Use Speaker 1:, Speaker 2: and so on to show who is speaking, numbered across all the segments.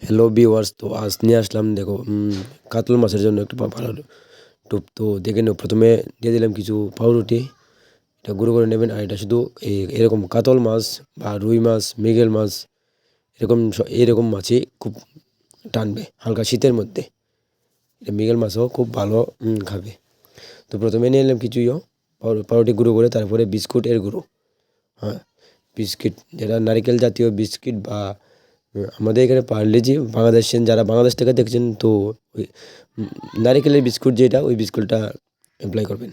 Speaker 1: Hello viewers তো আজ নিয়ে আসলাম, দেখো কাতল মাছের জন্য একটু ভালো টুপ। তো দেখে নাও, প্রথমে দিয়ে দিলাম কিছু পাউরুটি, এটা গুঁড়ো করে নেবেন, আর এটা শুধু এরকম কাতল মাছ বা রুই মাছ, মৃগেল মাছ, এরকম এরকম মাছই খুব টানবে হালকা শীতের মধ্যে। এটা মৃগেল মাছও খুব ভালো খাবে। তো প্রথমে নিয়ে নিলাম কিছু ইয়ে পাউরু- পাউরুটি গুঁড়ো করে, তারপরে বিস্কুটের গুঁড়ো হ্যাঁ? বিস্কিট, যেটা নারকেল জাতীয় বিস্কিট বা আমাদের এখানে পার্লেজি বাংলাদেশের যারা বাংলাদেশ থেকে দেখছেন তো ওই নারিকেলের বিস্কুট যেটা ওই বিস্কুটটা অ্যাপ্লাই করবেন।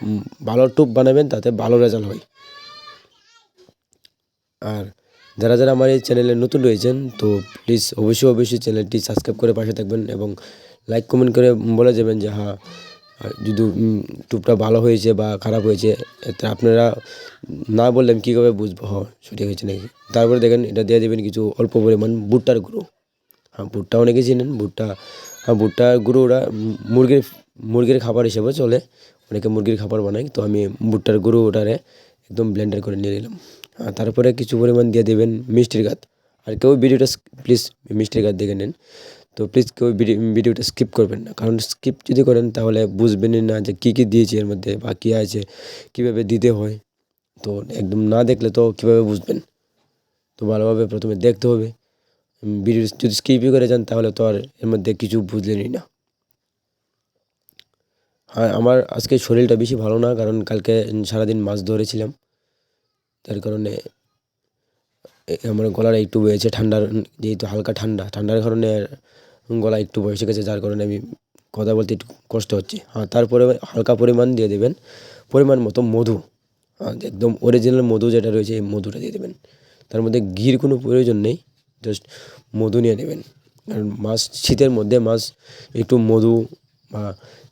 Speaker 1: উম, ভালো টুপ বানাবেন তাতে ভালো রেজাল্ট হয়। আর যারা যারা আমার এই চ্যানেলে নতুন রয়েছেন তো প্লিজ অবশ্যই অবশ্যই চ্যানেলটি সাবস্ক্রাইব করে পাশে থাকবেন এবং লাইক কমেন্ট করে বলে যাবেন যে হ্যাঁ আর যদি টুপটা ভালো হয়েছে বা খারাপ হয়েছে এতে আপনারা না বললেন কীভাবে বুঝব? হ, সঠিক হয়েছে নাকি? তারপরে দেখেন, এটা দিয়ে দেবেন কিছু অল্প পরিমাণ ভুট্টার গুঁড়ো। হ্যাঁ ভুট্টা অনেকে চিনেন, ভুট্টা হ্যাঁ ভুট্টার গুঁড়ো ওরা মুরগির মুরগির খাবার হিসেবে চলে। অনেকে মুরগির খাবার বানায়, তো আমি ভুট্টার গুঁড়ো ওটারে একদম ব্লেন্ডার করে নিয়ে নিলাম। আর তারপরে কিছু পরিমাণ দিয়ে দেবেন মিষ্টির গাত। আর কেউ ভিডিওটা প্লিজ মিষ্টির গাত দেখে নেন। তো প্লিজ কেউ ভিডিও- ভিডিওটা স্কিপ করবেন না। কারণ স্কিপ যদি করেন, তাহলে বুঝবেনই না যে কী কী দিয়েছি এর মধ্যে বা কী আছে, কীভাবে দিতে হয়। তো একদম না দেখলে তো কীভাবে বুঝবেন? তো ভালোভাবে প্রথমে দেখতে হবে। ভিডিও যদি স্কিপই করে যান, তাহলে তো আর এর মধ্যে কিছু বুঝলেনই না। হ্যাঁ আমার আজকে শরীরটা বেশি ভালো না, কারণ কালকে সারাদিন মাছ ধরেছিলাম। তার কারণে আমার গলার একটু বয়েছে ঠান্ডার, যেহেতু হালকা ঠান্ডা। ঠান্ডার কারণে গলা একটু বয়সে গেছে, যার কারণে আমি কথা বলতে একটু কষ্ট হচ্ছে। হ্যাঁ তারপরে হালকা পরিমাণ দিয়ে দেবেন, পরিমাণ মতো মধু। হ্যাঁ একদম অরিজিনাল মধু যেটা রয়েছে, এই মধুটা দিয়ে দেবেন। তার মধ্যে ঘির কোনো প্রয়োজন নেই জাস্ট মধু নিয়ে নেবেন। কারণ মাছ, শীতের মধ্যে মাছ একটু মধু বা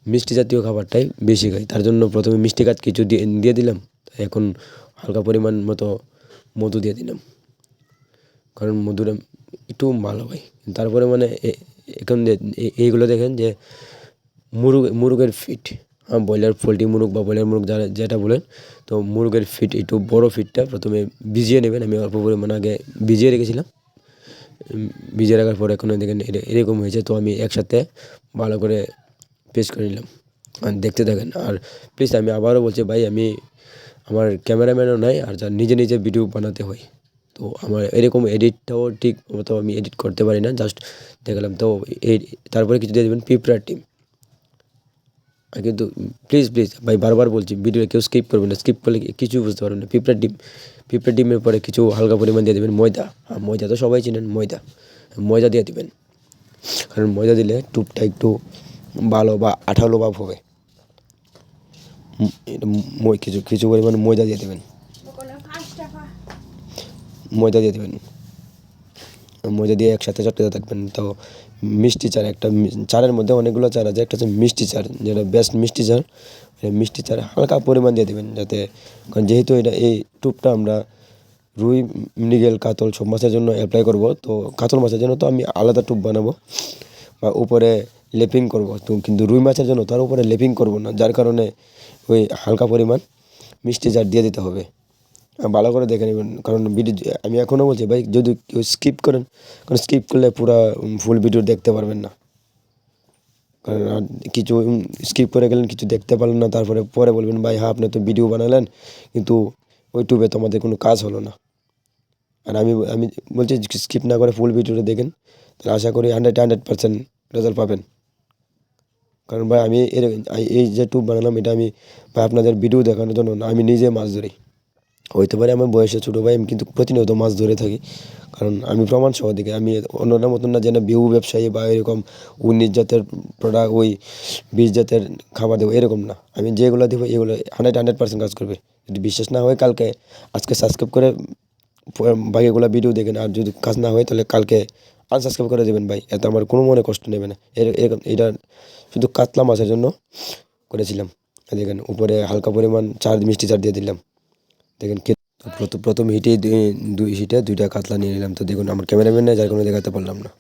Speaker 1: মিষ্টি জাতীয় খাবারটাই বেশি খাই তার জন্য প্রথমে মিষ্টি কাজ কিছু দিয়ে দিয়ে দিলাম এখন হালকা পরিমাণ মতো মধু দিয়ে দিলাম। কারণ মধুটা একটু ভালো হয়। তারপরে মানে এখন এইগুলো দেখেন যে মুরগ, মুরগের ফিট হ্যাঁ ব্রয়লার, পোলট্রি মুরগ বা ব্রয়লার মুরগ যারা যেটা বলেন, তো মুরগের ফিট, একটু বড় ফিটটা প্রথমে ভিজিয়ে নেবেন। আমি অল্প পরিমাণ আগে ভিজিয়ে রেখেছিলাম। ভিজিয়ে রাখার পর এখন দেখেন এরকম হয়েছে, তো আমি একসাথে ভালো করে পেস্ট করে নিলাম। আর দেখতে থাকেন। আর প্লিজ আমি আবারও বলছি, ভাই, আমি আমার ক্যামেরাম্যানও নাই, আর যার নিজে নিজে ভিডিও বানাতে হয়। তো আমার এরকম এডিটটাও ঠিক মতো আমি এডিট করতে পারি না জাস্ট দেখালাম তো তারপরে কিছু দিয়ে দেবেন পিঁপড়ার টিম কিন্তু প্লিজ প্লিজ ভাই বারবার বলছি ভিডিওটা কেউ স্কিপ করবেন না স্কিপ করলে কিছু বুঝতে পারবেন না। পিঁপড়ার ডিম, পিঁপড়ার ডিমের পরে কিছু হালকা পরিমাণ দিয়ে দেবেন ময়দা। হ্যাঁ ময়দা তো সবাই চেনেন, ময়দা। ময়দা দিয়ে দেবেন। কারণ ময়দা দিলে টুপটা একটু ভালো বা আঠালো ভাব হবে। কিছু কিছু পরিমাণ ময়দা দিয়ে দেবেন। ময়দা দিয়ে দেবেন। ময়দা দিয়ে একসাথে চটকাতে থাকবেন। তো মিষ্টি চার, একটা চারের মধ্যে অনেকগুলো চার আছে। একটা হচ্ছে মিষ্টি চার, যেটা বেস্ট মিষ্টি চার। মিষ্টি চার হালকা পরিমাণ দিয়ে দেবেন যাতে, কারণ যেহেতু এটা এই টুপটা আমরা রুই, মৃগেল, কাতল সব মাছের জন্য অ্যাপ্লাই করব, তো কাতল মাছের জন্য তো আমি আলাদা টুপ বানাবো বা উপরে লেপিং করব। তো কিন্তু রুই মাছের জন্য তার উপরে লেপিং করব না, যার কারণে ওই হালকা পরিমাণ মিষ্টি চার দিয়ে দিতে হবে। ভালো করে দেখে নেবেন। কারণ ভিডিও আমি এখনও বলছি, ভাই, যদি কেউ স্কিপ করেন, কারণ স্কিপ করলে পুরো ফুল ভিডিও দেখতে পারবেন না। কারণ কিছু স্কিপ করে গেলেন, কিছু দেখতে পারলেন না, তারপরে পরে বলবেন, ভাই হ্যাঁ আপনি তো ভিডিও বানালেন, কিন্তু ওই ওইটুবে তো আমাদের কোনো কাজ হলো না। আর আমি আমি বলছি স্কিপ না করে ফুল ভিডিওটা দেখেন, তাহলে আশা করি হান্ড্রেড হান্ড্রেড পার্সেন্ট রেজাল্ট পাবেন। কারণ ভাই, আমি এই যে টুব বানালাম, এটা আমি, ভাই, আপনাদের ভিডিও দেখানোর জন্য আমি নিজে মাছ ধরি। হইতে পারে আমার বয়সে ছোটো ভাই, আমি কিন্তু প্রতিনিয়ত মাছ ধরে থাকি। কারণ আমি প্রমাণ সহ দিকে আমি অন্যরা মতন না যেন বিহু ব্যবসায়ী বা এরকম উনিশ জাতের প্রোডাক্ট ওই বিশ জাতের খাবার দেবো, এরকম না। আমি যেগুলো দেবো, এগুলো হান্ড্রেড হান্ড্রেড পার্সেন্ট কাজ করবে। যদি বিশ্বাস না হয় কালকে, আজকে সাবস্ক্রাইব করে বাকিগুলো ভিডিও দেখেন, আর যদি কাজ না হয় তাহলে কালকে আনসাবস্ক্রাইব করে দেবেন ভাই। এতে আমার কোনো মনে কষ্ট নেবে না। এর এরকম এটা শুধু কাতলা মাছের জন্য করেছিলাম। দেখেন, উপরে হালকা পরিমাণ চার মিষ্টি চার দিয়ে দিলাম। দেখেন কে প্রথম প্রথম হিটে দুই হিটে দুইটা কাতলা নিয়ে নিলাম। তো দেখুন, আমার ক্যামেরাম্যান নেই, যার কোনো দেখাতে পারলাম না।